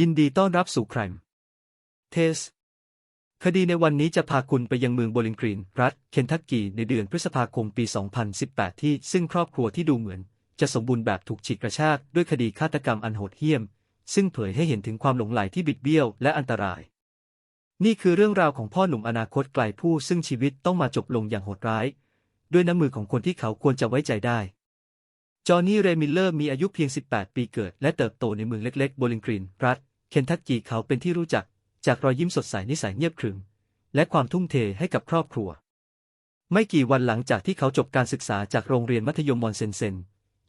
ยินดีต้อนรับสู่ครมเทส คดีในวันนี้จะพาคุณไปยังเมืองโบลิงกรีน รัฐ เคนทักกีในเดือนพฤษภาคมปี 2018 ที่ซึ่งครอบครัวที่ดูเหมือน จะสมบูรณ์แบบถูกฉีกกระชากด้วยคดีฆาตกรรมอันโหดเหี้ยม ซึ่งเผยให้เห็นถึงความหลงใหลที่บิดเบี้ยวและอันตราย นี่คือเรื่องราวของพ่อหนุ่มอนาคตไกลผู้ซึ่งชีวิตต้องมาจบลงอย่างโหดร้าย ด้วยน้ำมือของคนที่เขาควรจะไว้ใจได้ จอห์นนี่ เรมิลเลอร์มีอายุเพียง 18 ปีเกิด และเติบโตในเมืองเล็ก ๆ โบลิงกรีน รัฐ เคนทักกีเขาเป็นที่รู้จัก จากรอยยิ้มสดใสนิสัยเงียบขรึม และความทุ่มเทให้กับครอบครัว ไม่กี่วันหลังจากที่เขาจบการศึกษาจากโรงเรียนมัธยมมอนเซนเซน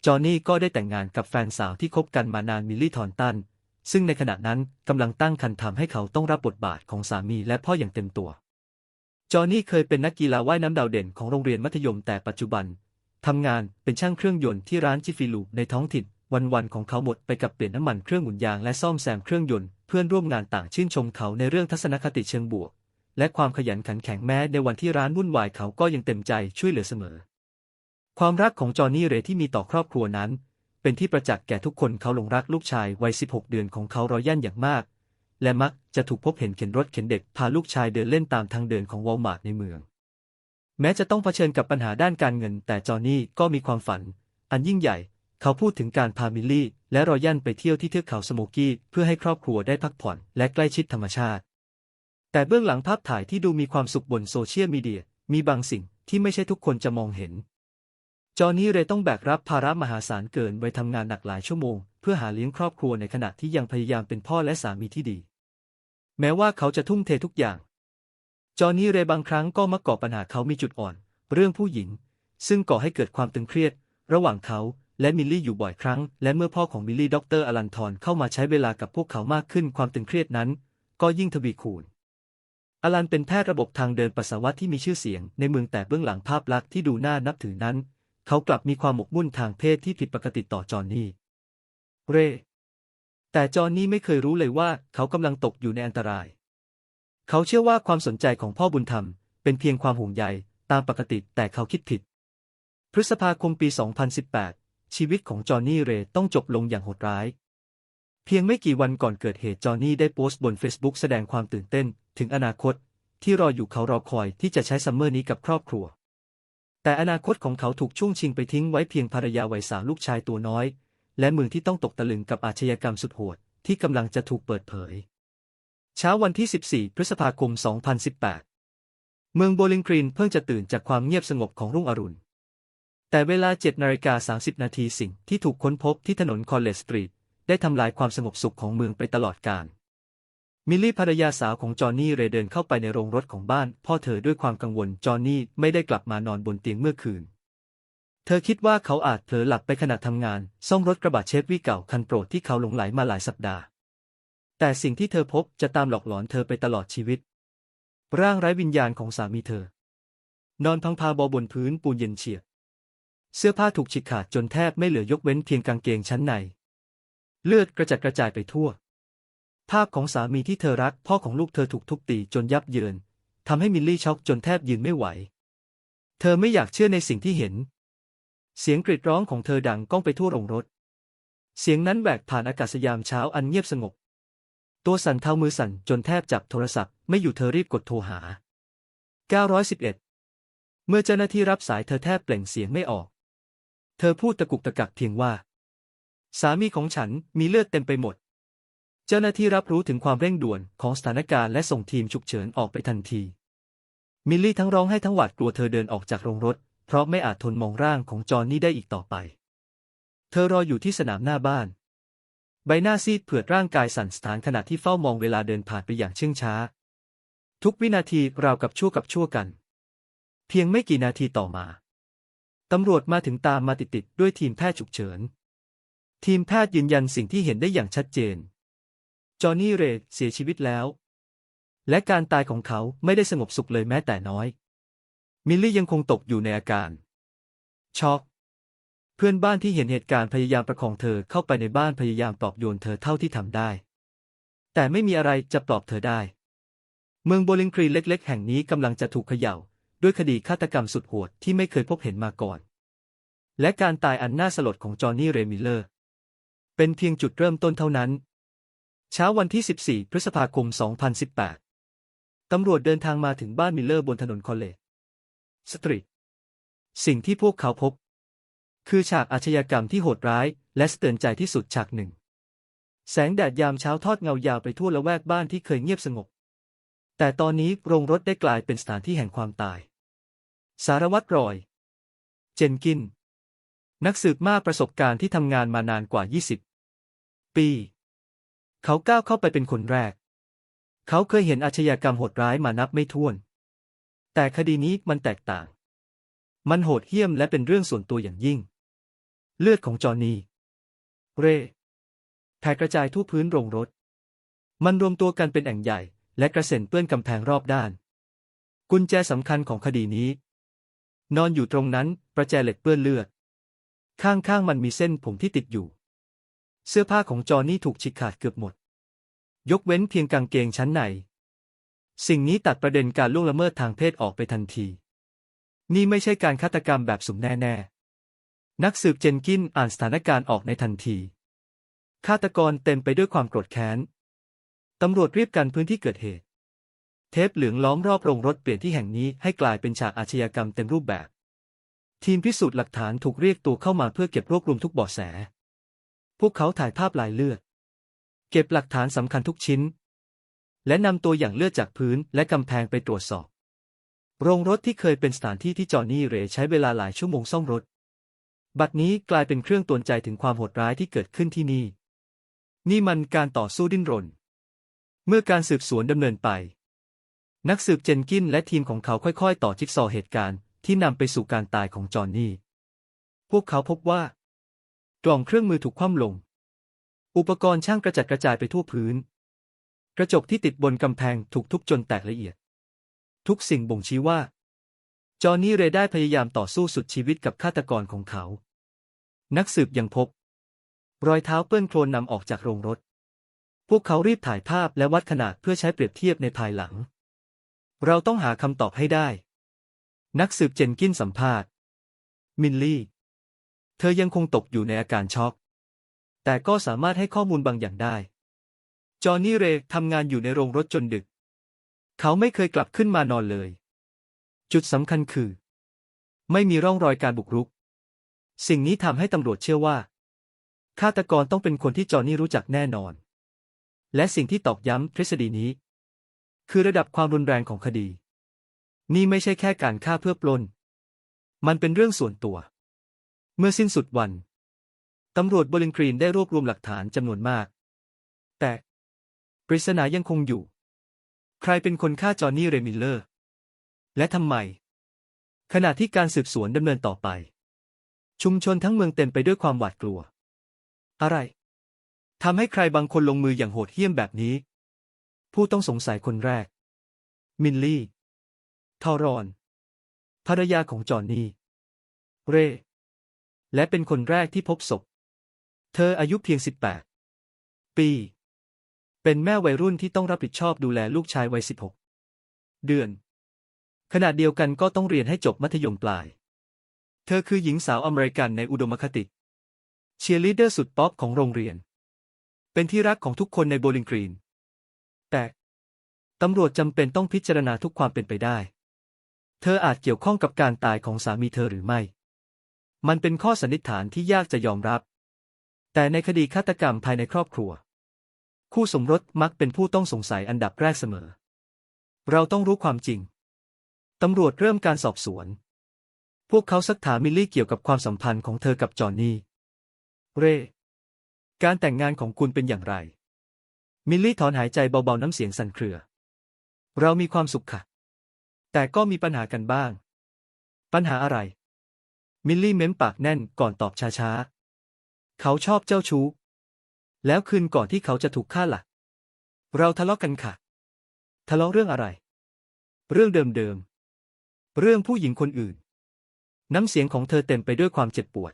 จอห์นนี่ก็ได้แต่งงานกับแฟนสาวที่คบกันมานานมิลลี่ทอนตัน ซึ่งในขณะนั้นกำลังตั้งครรภ์ทำให้เขาต้องรับบทบาทของสามีและพ่ออย่างเต็มตัว จอห์นนี่เคยเป็นนักกีฬาว่ายน้ำดาวเด่นของโรงเรียนมัธยมแต่ปัจจุบัน ทำงานเป็นช่างเครื่องยนต์ที่ร้านจิฟิลูในท้องถิ่น วันๆของเขาหมดไปกับเปลี่ยนน้ำมันเครื่องหมุนยางและซ่อมแซมเครื่องยนต์เพื่อนร่วมงานต่างชื่นชมเขาในเรื่องทัศนคติเชิงบวก และความขยันขันแข็งแม้ในวันที่ร้านวุ่นวายเขาก็ยังเต็มใจช่วยเหลือเสมอ ความรักของจอห์นนี่เรที่มีต่อครอบครัวนั้น เป็นที่ประจักษ์แก่ทุกคนเขาหลงรักลูกชายวัย 16 เดือนของเขารอยันอย่างมาก และมักจะถูกพบเห็นเข็นรถเข็นเด็กพาลูกชายเดินเล่นตามทางเดินของวอลมาร์ทในเมือง แม้จะต้องเผชิญกับปัญหาด้านการเงิน แต่จอห์นนี่ก็มีความฝัน อันยิ่งใหญ่ เขาพูดถึงการพามิลลี่ และรอยันไปเที่ยวที่เทือกเขาสโมกี้เพื่อให้ครอบครัวได้พักผ่อนและใกล้ชิดธรรมชาติ แต่เบื้องหลังภาพถ่ายที่ดูมีความสุขบนโซเชียลมีเดียมีบางสิ่งที่ไม่ใช่ทุกคนจะมองเห็น จอห์นนี่เรย์ต้องแบกรับภาระมหาศาลเกินไปทำงานหนักหลายชั่วโมง เพื่อหาเลี้ยงครอบครัวในขณะที่ยังพยายามเป็นพ่อและสามีที่ดี แม้ว่าเขาจะทุ่มเททุกอย่าง จอห์นี่เรบางครั้งก็มักก่อปัญหาเขามีจุดอ่อน เรื่องผู้หญิง ซึ่งก่อให้เกิดความตึงเครียด ระหว่างเขาและมิลลี่อยู่บ่อยครั้ง และเมื่อพ่อของมิลลี่ดรอลันทอนเข้ามาใช้เวลากับพวกเขามากขึ้นความตึงเครียดนั้น ก็ยิ่งทวีคูณ อลันเป็นแพทย์ระบบทางเดินปัสสาวะที่มีชื่อเสียง ในเมืองแต่เบื้องหลังภาพลักษณ์ที่ดูน่านับถือนั้น เขากลับมีความหมกมุ่นทางเพศที่ผิดปกติต่อจอห์นนี่ เรแต่จอห์นนี่ไม่เคยรู้เลยว่าเขากำลังตกอยู่ในอันตราย เขาเชื่อว่าความสนใจของพ่อบุญธรรม เป็นเพียงความห่วงใยตามปกติแต่เขาคิดผิด พฤษภาคมปี 2018 ชีวิตของจอห์นนี่เรย์ต้องจบลงอย่างโหดร้าย เพียงไม่กี่วันก่อนเกิดเหตุจอห์นนี่ได้โพสต์บน Facebook แสดงความตื่นเต้น ถึงอนาคต ที่รออยู่เขารอคอยที่จะใช้ซัมเมอร์นี้กับครอบครัว แต่อนาคตของเขาถูกช่วงชิงไปทิ้งไว้เพียงภรรยาวัยสามลูกชายตัวน้อย และเมืองที่ต้องตกตะลึงกับอาชญากรรมสุดโหดที่กำลังจะถูกเปิดเผย เช้าวันที่ 14 พฤษภาคม 2018 เมืองโบลิงกรีนเพิ่งจะตื่นจากความเงียบสงบของรุ่งอรุณ แต่เวลา7นาฬิกา30 นาทีสิ่งที่ถูกค้นพบที่ถนนคอลเลจสตรีทได้ทำลายความสงบสุขของเมืองไปตลอดกาล มิลลี่ภรรยาสาวของจอห์นนี่เรเดินเข้าไปในโรงรถของบ้าน พ่อเธอด้วยความกังวลจอห์นนี่ไม่ได้กลับมานอนบนเตียงเมื่อคืน เธอคิดว่าเขาอาจเผลอหลับไปขณะทำงาน ซ่อมรถกระบะเชฟวี่เก่าคันโปรดที่เขาหลงไหลมาหลายสัปดาห์ แต่สิ่งที่เธอพบจะตามหลอกหลอนเธอไปตลอดชีวิต ร่างไร้วิญญาณของสามีเธอ นอนพังพาบอบนพื้นปูนเย็นเฉียบ เสื้อผ้าถูกฉีกขาดจนแทบไม่เหลือยกเว้นเพียงกางเกงชั้นใน เลือดกระจัดกระจายไปทั่ว ภาพของสามีที่เธอรัก พ่อของลูกเธอถูกทุบตีจนยับเยินทำให้มิลลี่ช็อกจนแทบยืนไม่ไหว เธอไม่อยากเชื่อในสิ่งที่เห็น เสียงกรีดร้องของเธอดังก้องไปทั่วโรงรถ เสียงนั้นแหวกผ่านอากาศยามเช้าอันเงียบสงบ ตัวสั่นเท้ามือสั่นจนแทบจับโทรศัพท์ไม่อยู่เธอรีบกดโทรหา 911 เมื่อเจ้าหน้าที่รับสายเธอแทบเปล่งเสียงไม่ออก เธอพูดตะกุกตะกักเพียงว่า สามีของฉันมีเลือดเต็มไปหมด เจ้าหน้าที่รับรู้ถึงความเร่งด่วนของสถานการณ์และส่งทีมฉุกเฉินออกไปทันที มิลลี่ทั้งร้องไห้ทั้งหวาดกลัวเธอเดินออกจากโรงรถ เพราะไม่อาจทนมองร่างของจอห์นนี่ได้อีกต่อไป เธอรออยู่ที่สนามหน้าบ้าน ใบหน้าซีดเผือดร่างกายสั่นสะท้านขณะที่เฝ้ามองเวลาเดินผ่านไปอย่างเชื่องช้า ทุกวินาทีราวกับชั่วกับชั่วกัน เพียงไม่กี่นาทีต่อมา ตำรวจมาถึงตามมาติดๆด้วยทีมแพทย์ฉุกเฉิน ทีมแพทย์ยืนยันสิ่งที่เห็นได้อย่างชัดเจน จอห์นนี่เรย์เสียชีวิตแล้ว และการตายของเขาไม่ได้สงบสุขเลยแม้แต่น้อย มิลลี่ยังคงตกอยู่ในอาการช็อก เพื่อนบ้านที่เห็นเหตุการณ์พยายามประคองเธอเข้าไปในบ้านพยายามปลอบโยนเธอเท่าที่ทำได้ แต่ไม่มีอะไรจะปลอบเธอได้ เมืองโบลิงกรีเล็ก ๆ แห่งนี้กำลังจะถูกเขย่า ด้วยคดีฆาตกรรมสุดโหดที่ไม่เคยพบเห็นมาก่อน และการตายอันน่าสลดของจอห์นนี่เรมิลเลอร์ เป็นเพียงจุดเริ่มต้นเท่านั้น เช้าวันที่ 14 พฤษภาคม 2018 ตำรวจเดินทางมาถึงบ้านมิลเลอร์บนถนนคอลเลจสตรีทสิ่งที่พวกเขาพบ คือฉากอาชญากรรมที่โหดร้าย และสะเตือนใจที่สุดฉากหนึ่ง แสงแดดยามเช้าทอดเงายาวไปทั่วละแวกบ้านที่เคยเงียบสงบ แต่ตอนนี้โรงรถได้กลายเป็นสถานที่แห่งความตาย สารวัตรรอย เจนกิน นักสืบมากประสบการณ์ที่ทำงานมานานกว่า 20 ปี เขาก้าวเข้าไปเป็นคนแรก เขาเคยเห็นอาชญากรรมโหดร้ายมานับไม่ถ้วน แต่คดีนี้มันแตกต่าง มันโหดเหี้ยมและเป็นเรื่องส่วนตัวอย่างยิ่ง เลือดของจอห์นนี่ เร่แผ่กระจายทั่วพื้นโรงรถ มันรวมตัวกันเป็นแอ่งใหญ่ และกระเซ็นเปื้อนกำแพงรอบด้าน กุญแจสำคัญของคดีนี้ นอนอยู่ตรงนั้น ประแจเหล็กเปื้อนเลือด ข้างๆมันมีเส้นผมที่ติดอยู่ เสื้อผ้าของจอห์นนี่ถูกฉีกขาดเกือบหมด ยกเว้นเพียงกางเกงชั้นใน สิ่งนี้ตัดประเด็นการล่วงละเมิดทางเพศออกไปทันที นี่ไม่ใช่การฆาตกรรมแบบสุ่มแน่ๆ นักสืบเจนกินอ่านสถานการณ์ออกในทันที ฆาตกรเต็มไปด้วยความโกรธแค้น ตำรวจรีบกันพื้นที่เกิดเหตุ เทปเหลืองล้อมรอบโรงรถเปลี่ยนที่แห่งนี้ให้กลายเป็นฉากอาชญากรรมเต็มรูปแบบ ทีมพิสูจน์หลักฐานถูกเรียกตัวเข้ามาเพื่อเก็บรวบรวมทุกเบาะแส พวกเขาถ่ายภาพลายเลือด เก็บหลักฐานสำคัญทุกชิ้น และนำตัวอย่างเลือดจากพื้นและกำแพงไปตรวจสอบ โรงรถที่เคยเป็นสถานที่ที่จอห์นนี่เรย์ใช้เวลาหลายชั่วโมงซ่อมรถ บัดนี้กลายเป็นเครื่องตวนใจถึงความโหดร้ายที่เกิดขึ้นที่นี่ นี่มันการต่อสู้ดิ้นรน เมื่อการสืบสวนดำเนินไป นักสืบเจนกินและทีมของเขาค่อยๆ ต่อจิ๊กซอว์เหตุการณ์ที่นำไปสู่การตายของจอห์นนี่ พวกเขาพบว่ากล่องเครื่องมือถูกคว่ำลง อุปกรณ์ช่างกระจัดกระจายไปทั่วพื้น กระจกที่ติดบนกำแพงถูกทุบจนแตกละเอียด ทุกสิ่งบ่งชี้ว่า จอห์นนี่เรได้พยายามต่อสู้สุดชีวิตกับฆาตกรของเขา นักสืบยังพบ รอยเท้าเปื้อนโคลนนำออกจากโรงรถ พวกเขารีบถ่ายภาพและวัดขนาดเพื่อใช้เปรียบเทียบในภายหลัง เราต้องหาคำตอบให้ได้ นักสืบเจนกินสัมภาษณ์ มินลี่ เธอยังคงตกอยู่ในอาการช็อก แต่ก็สามารถให้ข้อมูลบางอย่างได้ จอห์นนี่เรทำงานอยู่ในโรงรถจนดึก เขาไม่เคยกลับขึ้นมานอนเลย จุดสำคัญคือ ไม่มีร่องรอยการบุกรุก สิ่งนี้ทำให้ตำรวจเชื่อว่าฆาตกรต้องเป็นคนที่จอห์นนี่รู้จักแน่นอน และสิ่งที่ตอกย้ำทฤษฎีนี้ คือระดับความรุนแรงของคดี นี่ไม่ใช่แค่การฆ่าเพื่อปล้น มันเป็นเรื่องส่วนตัว เมื่อสิ้นสุดวันตำรวจบลิงกรีนได้รวบรวมหลักฐานจำนวนมาก แต่ปริศนายังคงอยู่ ใครเป็นคนฆ่าจอห์นนี่ เรมิลเลอร์ และทำไม ขณะที่การสืบสวนดำเนินต่อไป ชุมชนทั้งเมืองเต็มไปด้วยความหวาดกลัว อะไรทำให้ใครบางคนลงมืออย่างโหดเหี้ยมแบบนี้ ผู้ต้องสงสัยคนแรก มินลี่ทอรอน ภรรยาของจอห์นนี่ เรและเป็นคนแรกที่พบศพ เธออายุเพียง 18 ปี เป็นแม่วัยรุ่นที่ต้องรับผิดชอบดูแลลูกชายวัย 16 เดือน ขณะเดียวกันก็ต้องเรียนให้จบมัธยมปลาย เธอคือหญิงสาวอเมริกันในอุดมคติ เชียร์ลีดเดอร์สุดป๊อปของโรงเรียน เป็นที่รักของทุกคนในโบลิงกรีน แต่ตำรวจจำเป็นต้องพิจารณาทุกความเป็นไปได้ เธออาจเกี่ยวข้องกับการตายของสามีเธอหรือไม่ มันเป็นข้อสันนิษฐานที่ยากจะยอมรับ แต่ในคดีฆาตกรรมภายในครอบครัว คู่สมรสมักเป็นผู้ต้องสงสัยอันดับแรกเสมอ เราต้องรู้ความจริง ตำรวจเริ่มการสอบสวน พวกเขาซักถามมิลลี่เกี่ยวกับความสัมพันธ์ของเธอกับจอห์นนี่ เร่ การแต่งงานของคุณเป็นอย่างไร มิลลี่ถอนหายใจเบาๆน้ำเสียงสั่นเครือ เรามีความสุขค่ะ แต่ก็มีปัญหากันบ้าง ปัญหาอะไร มิลลี่เม้มปากแน่นก่อนตอบช้าๆ เขาชอบเจ้าชู้ แล้วคืนก่อนที่เขาจะถูกฆ่าล่ะ เราทะเลาะกันค่ะ ทะเลาะเรื่องอะไร เรื่องเดิมๆ เรื่องผู้หญิงคนอื่น น้ำเสียงของเธอเต็มไปด้วยความเจ็บปวด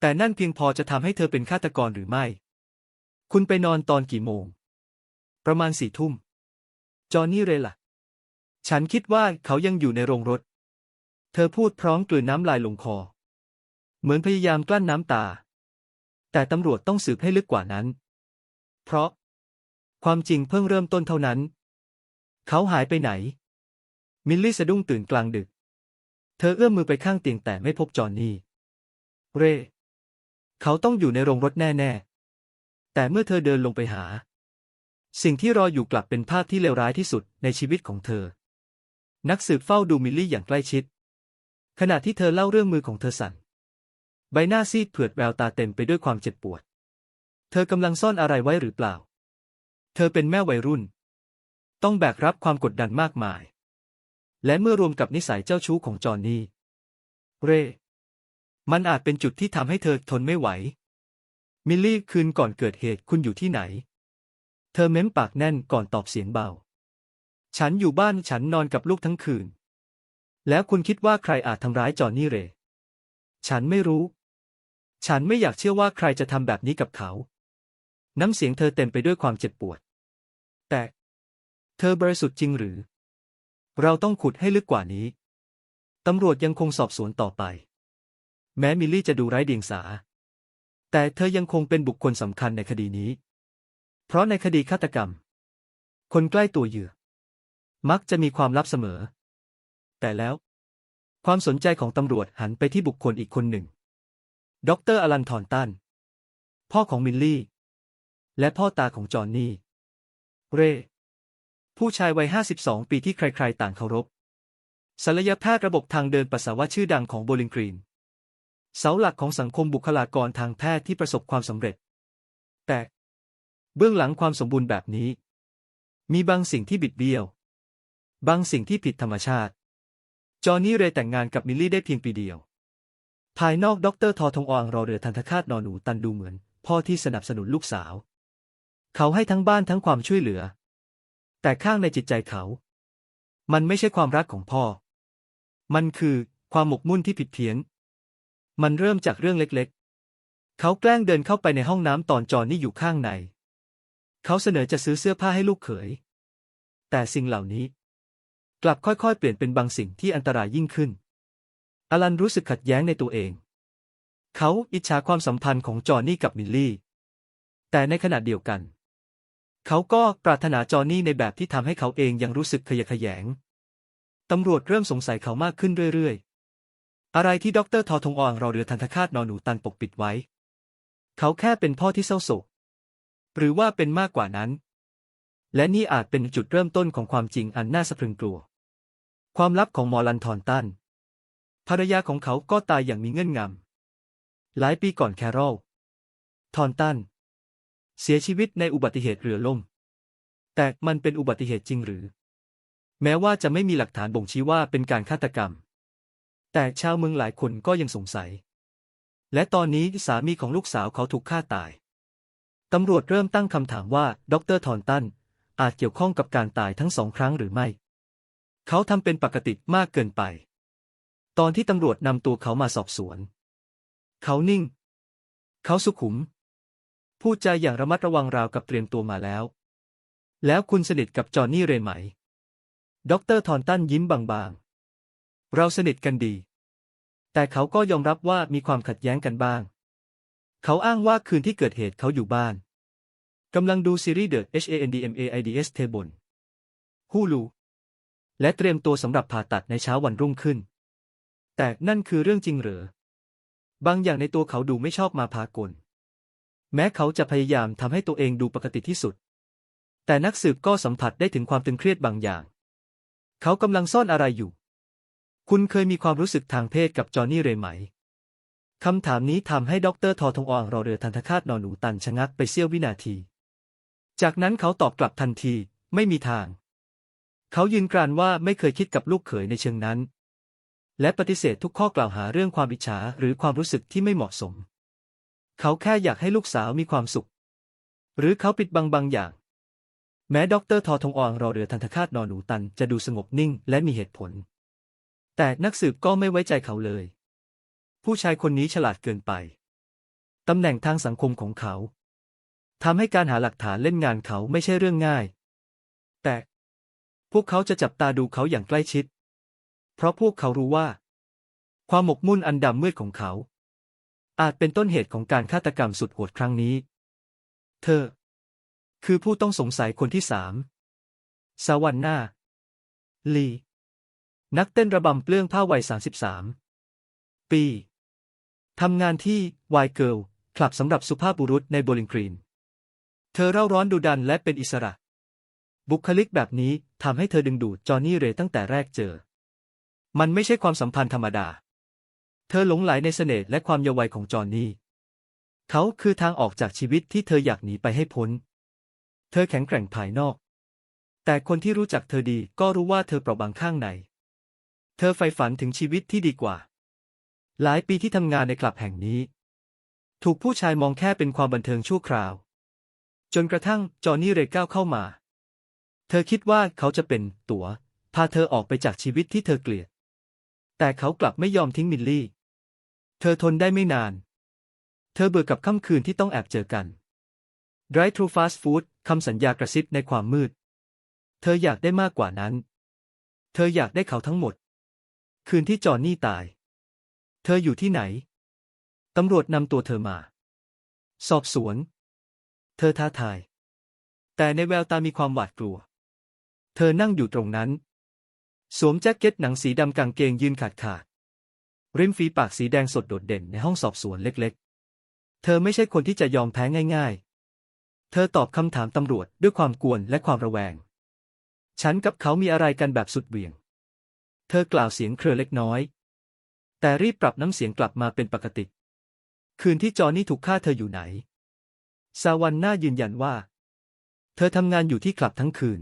แต่นั่นเพียงพอจะทำให้เธอเป็นฆาตกรหรือไม่ คุณไปนอนตอนกี่โมง ประมาณสี่ทุ่ม จอห์นนี่เรย์ล่ะ ฉันคิดว่าเขายังอยู่ในโรงรถ เธอพูดพร้อมกลืนน้ำลายลงคอ เหมือนพยายามกลั้นน้ำตา แต่ตำรวจต้องสืบให้ลึกกว่านั้น เพราะ ความจริงเพิ่งเริ่มต้นเท่านั้น เขาหายไปไหน มิลลี่สะดุ้งตื่นกลางดึก เธอเอื้อมมือไปข้างเตียงแต่ไม่พบจอห์นนี่ เร่ เขาต้องอยู่ในโรงรถแน่ ๆ แต่เมื่อเธอเดินลงไปหา สิ่งที่รออยู่กลับเป็นภาพที่เลวร้ายที่สุดในชีวิตของเธอ นักสืบเฝ้าดูมิลลี่อย่างใกล้ชิด ขณะที่เธอเล่าเรื่องมือของเธอสั่น ใบหน้าซีดเผือดแววตาเต็มไปด้วยความเจ็บปวด เธอกำลังซ่อนอะไรไว้หรือเปล่า เธอเป็นแม่วัยรุ่น ต้องแบกรับความกดดันมากมาย และเมื่อรวมกับนิสัยเจ้าชู้ของจอห์นนี่เร่มันอาจเป็นจุดที่ทำให้เธอทนไม่ไหว มิลลี่คืนก่อนเกิดเหตุคุณอยู่ที่ไหน เธอเม้มปากแน่นก่อนตอบเสียงเบา ฉันอยู่บ้านฉันนอนกับลูกทั้งคืน แล้วคุณคิดว่าใครอาจทำร้ายจอห์นนี่เรฉันไม่รู้ ฉันไม่อยากเชื่อว่าใครจะทำแบบนี้กับเขา น้ำเสียงเธอเต็มไปด้วยความเจ็บปวด แต่ เธอบริสุทธิ์จริงหรือ เราต้องขุดให้ลึกกว่านี้ ตำรวจยังคงสอบสวนต่อไป แม้มิลลี่จะดูไร้เดียงสา แต่เธอยังคงเป็นบุคคลสำคัญในคดีนี้ เพราะในคดีฆาตกรรม คนใกล้ตัวเหยื่อ มักจะมีความลับเสมอ แต่แล้ว ความสนใจของตำรวจหันไปที่บุคคลอีกคนหนึ่ง ดรอลันทอนตัน พ่อของมิลลี่ และพ่อตาของจอห์นนี่ เร่ ผู้ชายวัย 52 ปีที่ใครๆ ต่างเคารพศัลยแพทย์ระบบทางเดินปัสสาวะชื่อดังของโบลิงกรีน เสาหลักของสังคมบุคลากรทางแพทย์ที่ประสบความสำเร็จ แต่เบื้องหลังความสมบูรณ์แบบนี้ มีบางสิ่งที่บิดเบี้ยว บางสิ่งที่ผิดธรรมชาติ จอห์นนี่เรย์แต่งงานกับมิลลี่ได้เพียงปีเดียว ภายนอกดรทอทงอางรอเรือทันทคาตนอนหนูตันดูเหมือน พ่อที่สนับสนุนลูกสาว เขาให้ทั้งบ้านทั้งความช่วยเหลือ แต่ข้างในจิตใจเขา มันไม่ใช่ความรักของพ่อ มันคือความหมกมุ่นที่ผิดเพี้ยน มันเริ่มจากเรื่องเล็กๆ เขาแกล้งเดินเข้าไปในห้องน้ำตอนจอห์นนี่อยู่ข้างใน เขาเสนอจะซื้อเสื้อผ้าให้ลูกเขย แต่สิ่งเหล่านี้ กลับค่อยๆ เปลี่ยนเป็นบางสิ่งที่อันตรายยิ่งขึ้น อลันรู้สึกขัดแย้งในตัวเอง เขาอิจฉาความสัมพันธ์ของจอห์นนี่กับมิลลี่ แต่ในขณะเดียวกัน เขาก็ปรารถนาจอห์นนี่ในแบบที่ทำให้เขาเองยังรู้สึกขยะแขยง ตำรวจเริ่มสงสัยเขามากขึ้นเรื่อยๆ อะไรที่ด็อกเตอร์ทอทงอางรอเรือทันทคาตนอนหนูตันปกปิดไว้ เขาแค่เป็นพ่อที่เศร้าโศก หรือว่าเป็นมากกว่านั้น และนี่อาจเป็นจุดเริ่มต้นของความจริงอันน่าสะพรึงกลัว ความลับของมอลันทอนตัน ภรรยาของเขาก็ตายอย่างมีเงื่อนงำหลายปีก่อนแคโรลทอนตัน เสียชีวิตในอุบัติเหตุเรือล่ม แต่มันเป็นอุบัติเหตุจริงหรือ แม้ว่าจะไม่มีหลักฐานบ่งชี้ว่าเป็นการฆาตกรรม แต่ชาวเมืองหลายคนก็ยังสงสัย และตอนนี้สามีของลูกสาวเขาถูกฆ่าตาย ตำรวจเริ่มตั้งคำถามว่าดรทอนตันอาจเกี่ยวข้องกับการตายทั้งสองครั้งหรือไม่ เขาทำเป็นปกติมากเกินไป ตอนที่ตำรวจนำตัวเขามาสอบสวน เขานิ่ง เขาสุขุม พูดจาอย่างระมัดระวังราวกับเตรียมตัวมาแล้ว แล้วคุณสนิทกับจอห์นนี่เรย์ไหม ดรทอนตันยิ้มบางๆ เราสนิทกันดี แต่เขาก็ยอมรับว่ามีความขัดแย้งกันบ้าง เขาอ้างว่าคืนที่เกิดเหตุเขาอยู่บ้านกำลังดูซีรีส์ The Handmaids Table ฮูลูและเตรียมตัวสำหรับผ่าตัดในเช้าวันรุ่งขึ้น แต่นั่นคือเรื่องจริงเหรอ บางอย่างในตัวเขาดูไม่ชอบมาพากล แม้เขาจะพยายามทำให้ตัวเองดูปกติที่สุด แต่นักสืบก็สัมผัสได้ถึงความตึงเครียดบางอย่าง เขากำลังซ่อนอะไรอยู่ คุณเคยมีความรู้สึกทางเพศกับจอห์นนี่เรย์ไหมคำถามนี้ทำให้ดรทอทงอางรอเรือทันทคาตนอนหนูตันชะงักไปเสี้ยววินาที จากนั้นเขาตอบกลับทันที ไม่มีทาง เขายืนกรานว่าไม่เคยคิดกับลูกเขยในเชิงนั้น และปฏิเสธทุกข้อกล่าวหาเรื่องความอิจฉาหรือความรู้สึกที่ไม่เหมาะสม เขาแค่อยากให้ลูกสาวมีความสุข หรือเขาปิดบังบางอย่าง แม้ดรทอทงอางรอเรือทันทคาตนอนหนูตันจะดูสงบนิ่งและมีเหตุผล แต่นักสืบก็ไม่ไว้ใจเขาเลย ผู้ชายคนนี้ฉลาดเกินไป ตำแหน่งทางสังคมของเขาทำให้การหาหลักฐานเล่นงานเขาไม่ใช่เรื่องง่าย แต่พวกเขาจะจับตาดูเขาอย่างใกล้ชิด เพราะพวกเขารู้ว่า ความหมกมุ่นอันดำมืดของเขา อาจเป็นต้นเหตุของการฆาตกรรมสุดโหดครั้งนี้ เธอ คือผู้ต้องสงสัยคนที่สามสวรรค์หน้าลี นักเต้นระบำเปลื้องผ้าวัย 33 ปี ทำงานที่วายเกิลคลับสำหรับสุภาพบุรุษในโบลิงกรีน เธอเร่าร้อนดุดันและเป็นอิสระ บุคลิกแบบนี้ทำให้เธอดึงดูดจอห์นนี่เรย์ตั้งแต่แรกเจอ มันไม่ใช่ความสัมพันธ์ธรรมดา เธอหลงไหลในเสน่ห์และความเยาว์วัยของจอห์นนี่ เขาคือทางออกจากชีวิตที่เธออยากหนีไปให้พ้น เธอแข็งแกร่งภายนอก แต่คนที่รู้จักเธอดีก็รู้ว่าเธอเปราะบางข้างใน เธอใฝ่ฝันถึงชีวิตที่ดีกว่า หลายปีที่ทำงานในคลับแห่งนี้ ถูกผู้ชายมองแค่เป็นความบันเทิงชั่วคราว จนกระทั่งจอห์นนี่เรก้าวเข้ามา เธอคิดว่าเขาจะเป็นตัวพาเธอออกไปจากชีวิตที่เธอเกลียด แต่เขากลับไม่ยอมทิ้งมิลลี่ เธอทนได้ไม่นาน เธอเบื่อกับค่ำคืนที่ต้องแอบเจอกัน Drive through fast food คำสัญญากระซิบในความมืด เธออยากได้มากกว่านั้น เธออยากได้เขาทั้งหมด คืนที่จอห์นนี่ตาย เธออยู่ที่ไหน ตำรวจนำตัวเธอมา สอบสวน เธอท้าทาย แต่ในแววตามีความหวาดกลัว เธอนั่งอยู่ตรงนั้น สวมแจ็คเก็ตหนังสีดำกางเกงยืนขาดขาด ริมฝีปากสีแดงสดโดดเด่นในห้องสอบสวนเล็กๆ เธอไม่ใช่คนที่จะยอมแพ้ง่ายๆ เธอตอบคำถามตำรวจด้วยความกวนและความระแวง ฉันกับเขามีอะไรกันแบบสุดเหวี่ยง เธอกล่าวเสียงเครือเล็กน้อย แต่รีบปรับน้ำเสียงกลับมาเป็นปกติ คืนที่จอนี่ถูกฆ่าเธออยู่ไหน ซาวันน่ายืนยันว่า เธอทำงานอยู่ที่คลับทั้งคืน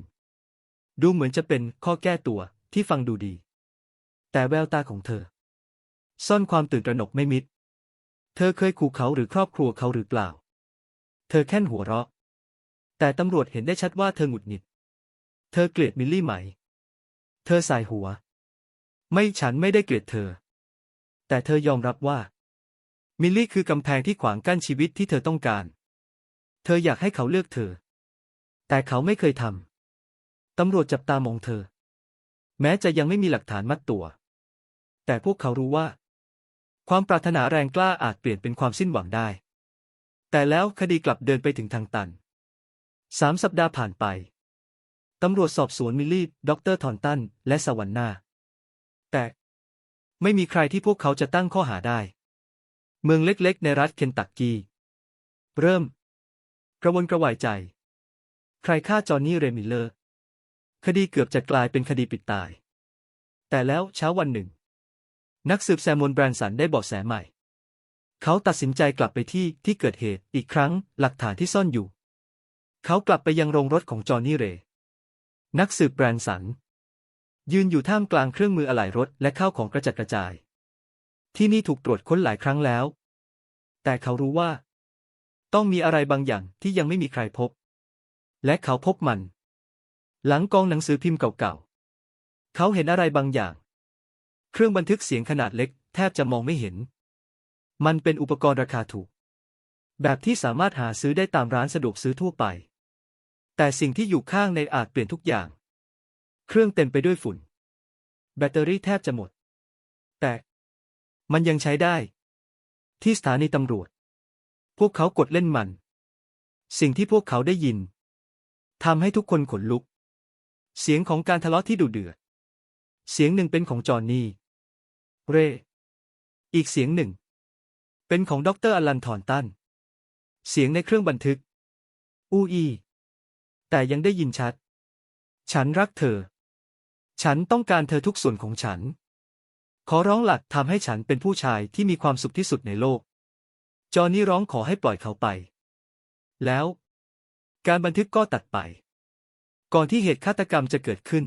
ดูเหมือนจะเป็นข้อแก้ตัวที่ฟังดูดี แต่แววตาของเธอ ซ่อนความตื่นตระหนกไม่มิด เธอเคยขู่เขาหรือครอบครัวเขาหรือเปล่า เธอแค่นหัวเราะ แต่ตำรวจเห็นได้ชัดว่าเธอหงุดหงิด เธอเกลียดมิลลี่ไหม เธอสายหัว ไม่ฉันไม่ได้เกลียดเธอ แต่เธอยอมรับว่า มิลลี่คือกำแพงที่ขวางกั้นชีวิตที่เธอต้องการ เธออยากให้เขาเลือกเธอ แต่เขาไม่เคยทำ ตำรวจจับตามองเธอ แม้จะยังไม่มีหลักฐานมัดตัว แต่พวกเขารู้ว่า ความปรารถนาแรงกล้าอาจเปลี่ยนเป็นความสิ้นหวังได้ แต่แล้วคดีกลับเดินไปถึงทางตันสามสัปดาห์ผ่านไป ตำรวจสอบสวนมิลลี่ ด็อกเตอร์ทอนตัน และสวรรค์นาแต่ไม่มีใครที่พวกเขาจะตั้งข้อหาได้ เมืองเล็กๆ ในรัฐเคนตักกี เริ่ม กระวนกระวายใจ ใครฆ่าจอห์นนี่ เรมิลเลอร์ คดีเกือบจะกลายเป็นคดีปิดตาย แต่แล้วเช้าวันหนึ่ง นักสืบแซมมอนแบรนสันได้เบาะแสใหม่ เขาตัดสินใจกลับไปที่ที่เกิดเหตุอีกครั้งหลักฐานที่ซ่อนอยู่ เขากลับไปยังโรงรถของจอห์นนี่เรย์นักสืบแบรนสัน ยืนอยู่ท่ามกลางเครื่องมืออะไหล่รถและข้าวของกระจัดกระจาย ที่นี่ถูกตรวจค้นหลายครั้งแล้ว แต่เขารู้ว่า ต้องมีอะไรบางอย่างที่ยังไม่มีใครพบ และเขาพบมัน หลังกองหนังสือพิมพ์เก่าๆ เขาเห็นอะไรบางอย่าง เครื่องบันทึกเสียงขนาดเล็ก แทบจะมองไม่เห็น มันเป็นอุปกรณ์ราคาถูก แบบที่สามารถหาซื้อได้ตามร้านสะดวกซื้อทั่วไป แต่สิ่งที่อยู่ข้างในอาจเปลี่ยนทุกอย่าง เครื่องเต็มไปด้วยฝุ่น แบตเตอรี่แทบจะหมด แต่มันยังใช้ได้ ที่สถานีตำรวจ พวกเขากดเล่นมัน สิ่งที่พวกเขาได้ยินทำให้ทุกคนขนลุก เสียงของการทะเลาะที่ดุเดือด เสียงหนึ่งเป็นของจอห์นนี่ เร อีกเสียงหนึ่ง เป็นของดรอลันทอนตัน เสียงในเครื่องบันทึก อูอี แต่ยังได้ยินชัด ฉันรักเธอ ฉันต้องการเธอทุกส่วนของฉัน ขอร้องหลักทำให้ฉันเป็นผู้ชายที่มีความสุขที่สุดในโลก จอห์นนี่ร้องขอให้ปล่อยเขาไป แล้ว การบันทึกก็ตัดไป ก่อนที่เหตุฆาตกรรมจะเกิดขึ้น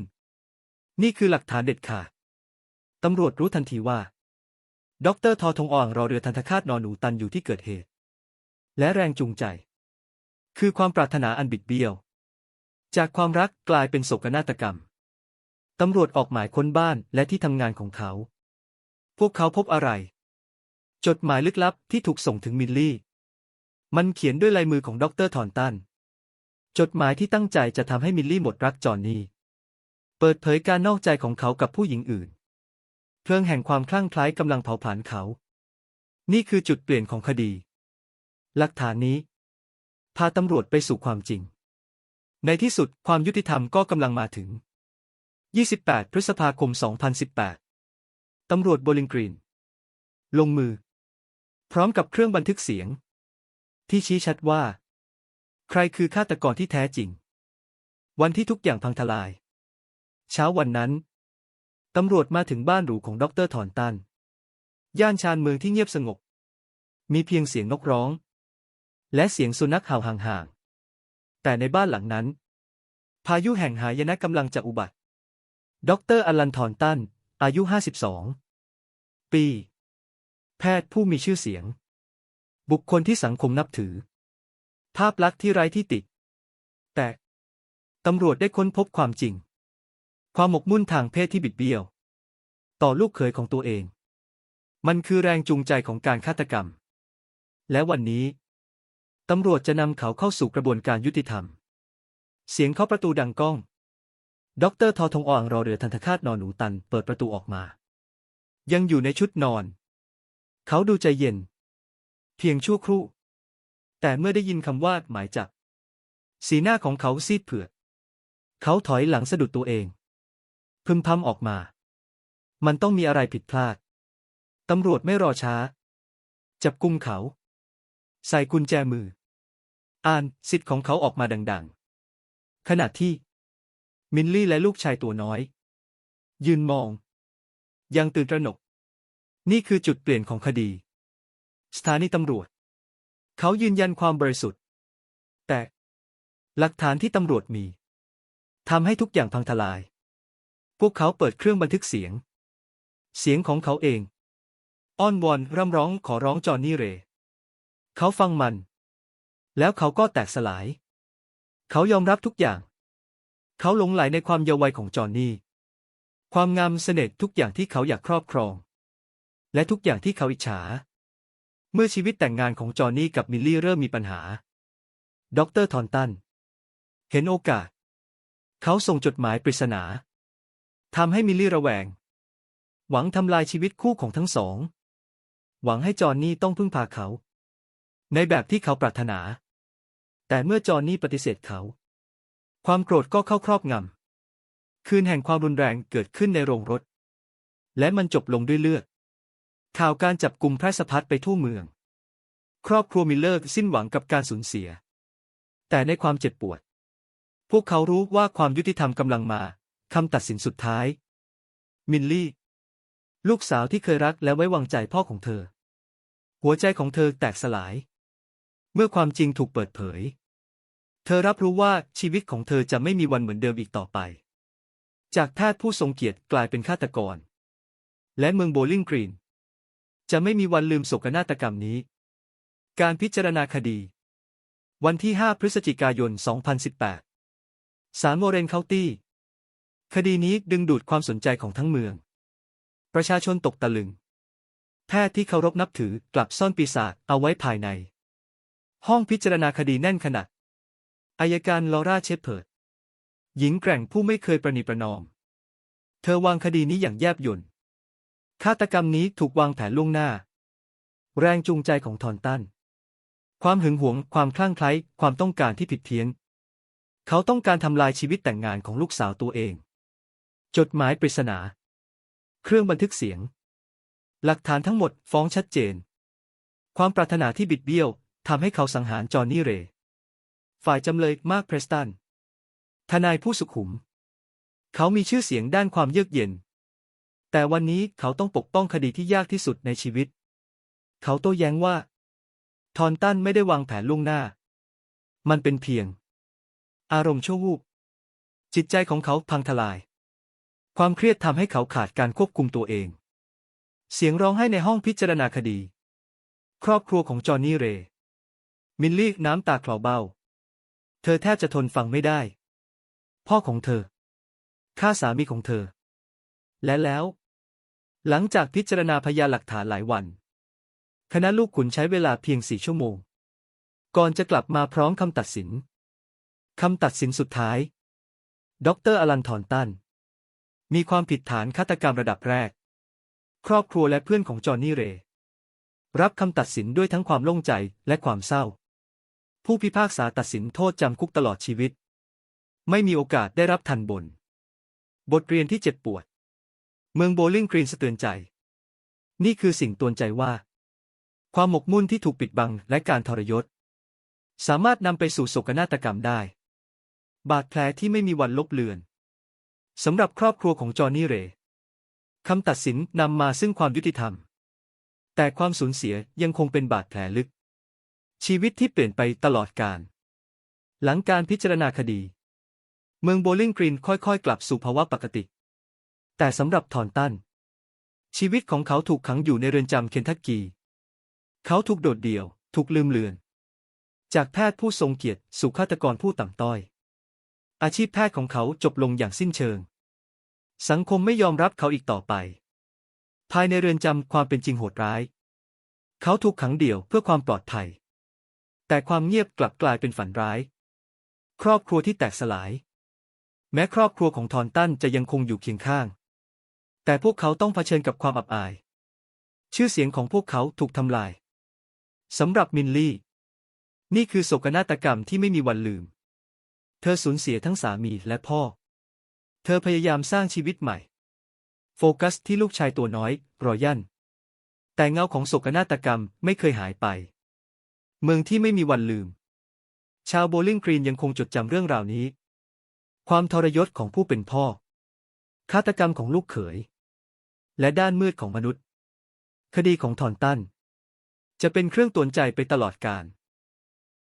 นี่คือหลักฐานเด็ดขาด ตำรวจรู้ทันทีว่าดอกเตอร์ทอทงอ่างรอเรือทันทคาตนอนหนูตันอยู่ที่เกิดเหตุ และแรงจูงใจ คือความปรารถนาอันบิดเบี้ยว จากความรักกลายเป็นโศกนาฏกรรม ตำรวจออกหมายค้นบ้านและที่ทำงานของเขา พวกเขาพบอะไร จดหมายลึกลับที่ถูกส่งถึงมิลลี่ มันเขียนด้วยลายมือของดรทอนตัน จดหมายที่ตั้งใจจะทำให้มิลลี่หมดรักจอห์นนี่ เปิดเผยการนอกใจของเขากับผู้หญิงอื่น เพลิงแห่งความคลั่งไคล้กำลังเผาผลาญเขา นี่คือจุดเปลี่ยนของคดี หลักฐานนี้ พาตำรวจไปสู่ความจริง ในที่สุดความยุติธรรมก็กำลังมาถึง 28 พฤษภาคม 2018 ตำรวจโบลิงกรีน ลงมือ พร้อมกับเครื่องบันทึกเสียง ที่ชี้ชัดว่า ใครคือฆาตกรที่แท้จริง วันที่ทุกอย่างพังทลาย เช้าวันนั้น ตำรวจมาถึงบ้านหรูของดรถอนตัน ย่านชานเมืองที่เงียบสงบ มีเพียงเสียงนกร้อง และเสียงสุนัขเห่าห่างๆ แต่ในบ้านหลังนั้น พายุแห่งหายนะกำลังจะอุบัติ ดรอลันทอนตัน อายุ 52 ปี แพทย์ผู้มีชื่อเสียง บุคคลที่สังคมนับถือ ภาพลักษณ์ที่ไร้ที่ติ แต่ตำรวจได้ค้นพบความจริง ความหมกมุ่นทางเพศที่บิดเบี้ยว ต่อลูกเขยของตัวเอง มันคือแรงจูงใจของการฆาตกรรม และวันนี้ตำรวจจะนำเขาเข้าสู่กระบวนการยุติธรรม เสียงเคาะประตูดังก้องด็อกเตอร์ทอทงอ่างรอเรือทันทคาตนอนหนูตันเปิดประตูออกมา ยังอยู่ในชุดนอน เขาดูใจเย็น เพียงชั่วครู่ แต่เมื่อได้ยินคำว่าหมายจับ สีหน้าของเขาซีดเผือด เขาถอยหลังสะดุดตัวเอง พึมพำออกมา มันต้องมีอะไรผิดพลาด ตำรวจไม่รอช้า จับกุมเขา ใส่กุญแจมือ อ่านสิทธิ์ของเขาออกมาดัง ๆ ขณะที่ มินลี่และลูกชายตัวน้อย ยืนมอง ยังตื่นตระหนก นี่คือจุดเปลี่ยนของคดี สถานีตำรวจ เขายืนยันความบริสุทธิ์ แต่ หลักฐานที่ตำรวจมีทำให้ทุกอย่างพังทลาย พวกเขาเปิดเครื่องบันทึกเสียง เสียงของเขาเอง อ้อนวอนร่ำร้องขอร้องจอห์นนี่เร เขาฟังมัน แล้วเขาก็แตกสลาย เขายอมรับทุกอย่าง เขาหลงไหลในความเยาว์วัยของจอห์นนี่ ความงามเสน่ห์ทุกอย่างที่เขาอยากครอบครอง และทุกอย่างที่เขาอิจฉา เมื่อชีวิตแต่งงานของจอห์นนี่กับมิลลี่เริ่มมีปัญหา ดรทอนตัน เห็นโอกาส เขาส่งจดหมายปริศนา ทำให้มิลลี่ระแวง หวังทำลายชีวิตคู่ของทั้งสอง หวังให้จอห์นนี่ต้องพึ่งพาเขา ในแบบที่เขาปรารถนา แต่เมื่อจอห์นนี่ปฏิเสธเขา ความโกรธก็เข้าครอบงำ คืนแห่งความรุนแรงเกิดขึ้นในโรงรถ และมันจบลงด้วยเลือด ข่าวการจับกลุ่มแพร่สะพัดไปทั่วเมือง ครอบครัวมิลเลอร์สิ้นหวังกับการสูญเสีย แต่ในความเจ็บปวด พวกเขารู้ว่าความยุติธรรมกำลังมา คำตัดสินสุดท้าย มิลลี่ ลูกสาวที่เคยรักและไว้วางใจพ่อของเธอ หัวใจของเธอแตกสลาย เมื่อความจริงถูกเปิดเผย เธอรับรู้ว่าชีวิตของเธอจะไม่มีวันเหมือนเดิมอีกต่อไป จากแพทย์ผู้ทรงเกียรติกลายเป็นฆาตกร และเมืองโบลิงกรีน จะไม่มีวันลืมโศกนาฏกรรมนี้ การพิจารณาคดี วันที่ 5 พฤศจิกายน 2018 ศาลโมเรนเคานตี้ คดีนี้ดึงดูดความสนใจของทั้งเมือง ประชาชนตกตะลึง แพทย์ที่เคารพนับถือกลับซ่อนปีศาจเอาไว้ภายใน ห้องพิจารณาคดีแน่นขนาดอายการลอร่าเชฟเพิร์ดหญิงแกร่งผู้ไม่เคยประนีประนอม เธอวางคดีนี้อย่างแยบยลฆาตกรรมนี้ถูกวางแผนล่วงหน้า แรงจูงใจของทอนตัน ความหึงหวง ความคลั่งไคล้ ความต้องการที่ผิดเพี้ยน เขาต้องการทำลายชีวิตแต่งงานของลูกสาวตัวเอง จดหมายปริศนา เครื่องบันทึกเสียง หลักฐานทั้งหมดฟ้องชัดเจน ความปรารถนาที่บิดเบี้ยวทำให้เขาสังหารจอห์นนี่เรย์ฝ่ายจำเลยมาร์คเพรสตัน ทนายผู้สุขุม เขามีชื่อเสียงด้านความเยือกเย็น แต่วันนี้เขาต้องปกป้องคดีที่ยากที่สุดในชีวิต เขาโต้แย้งว่า ทอนตันไม่ได้วางแผนล่วงหน้า มันเป็นเพียง อารมณ์ชั่ววูบจิตใจของเขาพังทลาย ความเครียดทำให้เขาขาดการควบคุมตัวเอง เสียงร้องไห้ในห้องพิจารณาคดี ครอบครัวของจอห์นนี่เรย์มิลลี่น้ำตาคลอเบ้า เธอแทบจะทนฟังไม่ได้ พ่อของเธอฆ่าสามีของเธอ และแล้ว หลังจากพิจารณาพยานหลักฐานหลายวัน คณะลูกขุนใช้เวลาเพียงสี่ชั่วโมง ก่อนจะกลับมาพร้อมคำตัดสินคำตัดสินสุดท้าย ดรอลันทอนตัน มีความผิดฐานฆาตกรรมระดับแรก ครอบครัวและเพื่อนของจอห์นนี่เรย์รับคำตัดสินด้วยทั้งความโล่งใจและความเศร้า ผู้พิพากษาตัดสินโทษจำคุกตลอดชีวิต ไม่มีโอกาสได้รับทันบน บทเรียนที่เจ็บปวด เมืองโบลิงกรีนสะเตือนใจ นี่คือสิ่งตวนใจว่า ความหมกมุ่นที่ถูกปิดบังและการทรยศ สามารถนำไปสู่โศกนาฏกรรมได้ บาดแผลที่ไม่มีวันลบเลือน สำหรับครอบครัวของจอห์นนี่เรย์คำตัดสินนำมาซึ่งความยุติธรรม แต่ความสูญเสียยังคงเป็นบาดแผลลึก ชีวิตที่เปลี่ยนไปตลอดกาลหลังการพิจารณาคดี เมืองโบลิงกรีนค่อยๆ กลับสู่ภาวะปกติ แต่สำหรับทอนตัน ชีวิตของเขาถูกขังอยู่ในเรือนจำเคนทักกี เขาถูกโดดเดี่ยว ถูกลืมเลือน จากแพทย์ผู้ทรงเกียรติสู่ฆาตกรผู้ต่ำต้อย อาชีพแพทย์ของเขาจบลงอย่างสิ้นเชิง สังคมไม่ยอมรับเขาอีกต่อไป ภายในเรือนจำความเป็นจริงโหดร้าย เขาถูกขังเดี่ยวเพื่อความปลอดภัย แต่ความเงียบกลับกลายเป็นฝันร้าย ครอบครัวที่แตกสลาย แม้ครอบครัวของทอนตันจะยังคงอยู่เคียงข้าง แต่พวกเขาต้องเผชิญกับความอับอาย ชื่อเสียงของพวกเขาถูกทำลายสำหรับมินลี่ นี่คือโศกนาฏกรรมที่ไม่มีวันลืม เธอสูญเสียทั้งสามีและพ่อ เธอพยายามสร้างชีวิตใหม่ โฟกัสที่ลูกชายตัวน้อย รอยัน แต่เงาของโศกนาฏกรรมไม่เคยหายไป เมืองที่ไม่มีวันลืม ชาวโบลิงกรีนยังคงจดจำเรื่องราวนี้ ความทรยศของผู้เป็นพ่อ ฆาตกรรมของลูกเขย และด้านมืดของมนุษย์ คดีของทอนตัน จะเป็นเครื่องตวนใจไปตลอดกาล